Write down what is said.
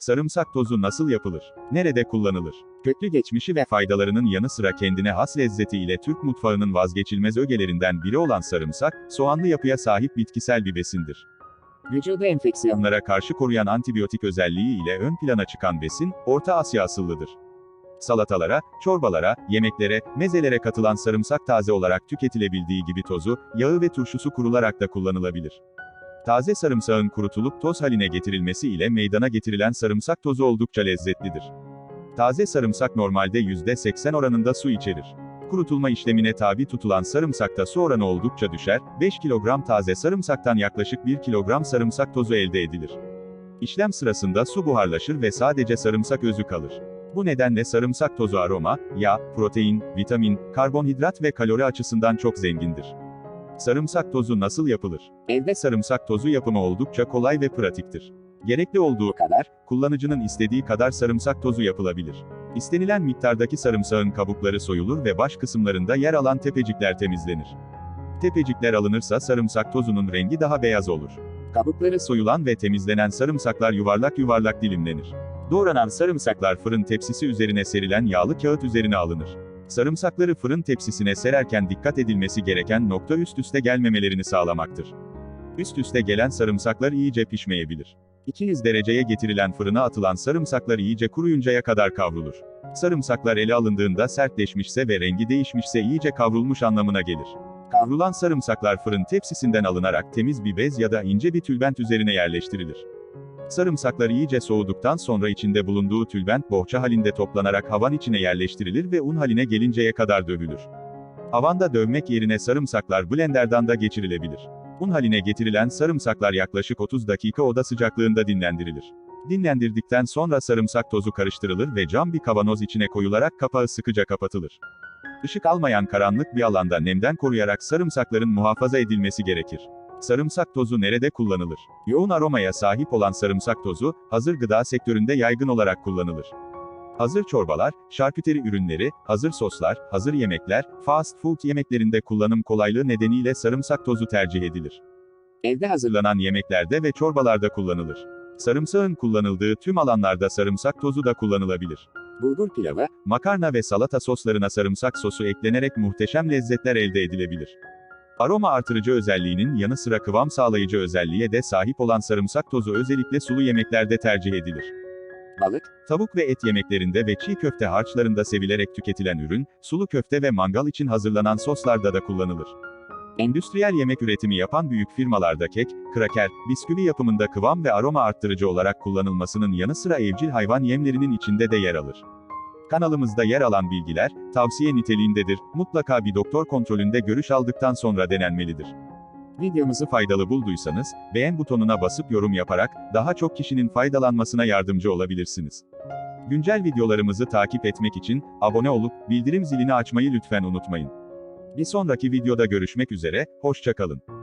Sarımsak tozu nasıl yapılır? Nerede kullanılır? Köklü geçmişi ve faydalarının yanı sıra kendine has lezzeti ile Türk mutfağının vazgeçilmez ögelerinden biri olan sarımsak, soğanlı yapıya sahip bitkisel bir besindir. Vücudu enfeksiyonlara Onlara karşı koruyan antibiyotik özelliği ile ön plana çıkan besin, Orta Asya asıllıdır. Salatalara, çorbalara, yemeklere, mezelere katılan sarımsak taze olarak tüketilebildiği gibi tozu, yağı ve turşusu kurularak da kullanılabilir. Taze sarımsağın kurutulup toz haline getirilmesi ile meydana getirilen sarımsak tozu oldukça lezzetlidir. Taze sarımsak normalde %80 oranında su içerir. Kurutulma işlemine tabi tutulan sarımsakta su oranı oldukça düşer, 5 kilogram taze sarımsaktan yaklaşık 1 kilogram sarımsak tozu elde edilir. İşlem sırasında su buharlaşır ve sadece sarımsak özü kalır. Bu nedenle sarımsak tozu aroma, yağ, protein, vitamin, karbonhidrat ve kalori açısından çok zengindir. Sarımsak tozu nasıl yapılır? evde Sarımsak tozu yapımı oldukça kolay ve pratiktir. Gerekli olduğu kadar, kullanıcının istediği kadar sarımsak tozu yapılabilir. İstenilen miktardaki sarımsağın kabukları soyulur ve baş kısımlarında yer alan tepecikler temizlenir. Tepecikler alınırsa sarımsak tozunun rengi daha beyaz olur. kabukları Soyulan ve temizlenen sarımsaklar yuvarlak yuvarlak dilimlenir. Doğranan sarımsaklar fırın tepsisi üzerine serilen yağlı kağıt üzerine alınır. Sarımsakları fırın tepsisine sererken dikkat edilmesi gereken nokta üst üste gelmemelerini sağlamaktır. Üst üste gelen sarımsaklar iyice pişmeyebilir. 200 dereceye getirilen fırına atılan sarımsaklar iyice kuruyuncaya kadar kavrulur. Sarımsaklar ele alındığında sertleşmişse ve rengi değişmişse iyice kavrulmuş anlamına gelir. Kavrulan sarımsaklar fırın tepsisinden alınarak temiz bir bez ya da ince bir tülbent üzerine yerleştirilir. Sarımsaklar iyice soğuduktan sonra içinde bulunduğu tülbent bohça halinde toplanarak havan içine yerleştirilir ve un haline gelinceye kadar dövülür. Havanda dövmek yerine sarımsaklar blenderdan da geçirilebilir. Un haline getirilen sarımsaklar yaklaşık 30 dakika oda sıcaklığında dinlendirilir. Dinlendirdikten sonra sarımsak tozu karıştırılır ve cam bir kavanoz içine koyularak kapağı sıkıca kapatılır. Işık almayan karanlık bir alanda nemden koruyarak sarımsakların muhafaza edilmesi gerekir. Sarımsak tozu nerede kullanılır? Yoğun aromaya sahip olan sarımsak tozu, hazır gıda sektöründe yaygın olarak kullanılır. Hazır çorbalar, şarküteri ürünleri, hazır soslar, hazır yemekler, fast food yemeklerinde kullanım kolaylığı nedeniyle sarımsak tozu tercih edilir. evde. Hazırlanan yemeklerde ve çorbalarda kullanılır. Sarımsağın kullanıldığı tüm alanlarda sarımsak tozu da kullanılabilir. Bulgur pilavı, Makarna ve salata soslarına sarımsak sosu eklenerek muhteşem lezzetler elde edilebilir. Aroma artırıcı özelliğinin yanı sıra kıvam sağlayıcı özelliğe de sahip olan sarımsak tozu özellikle sulu yemeklerde tercih edilir. balık, Tavuk ve et yemeklerinde ve çiğ köfte harçlarında sevilerek tüketilen ürün, sulu köfte ve mangal için hazırlanan soslarda da kullanılır. Endüstriyel yemek üretimi yapan büyük firmalarda kek, kraker, bisküvi yapımında kıvam ve aroma arttırıcı olarak kullanılmasının yanı sıra evcil hayvan yemlerinin içinde de yer alır. Kanalımızda yer alan bilgiler, tavsiye niteliğindedir, mutlaka bir doktor kontrolünde görüş aldıktan sonra denenmelidir. Videomuzu faydalı bulduysanız, beğen butonuna basıp yorum yaparak, daha çok kişinin faydalanmasına yardımcı olabilirsiniz. Güncel videolarımızı takip etmek için, abone olup, bildirim zilini açmayı lütfen unutmayın. Bir sonraki videoda görüşmek üzere, hoşçakalın.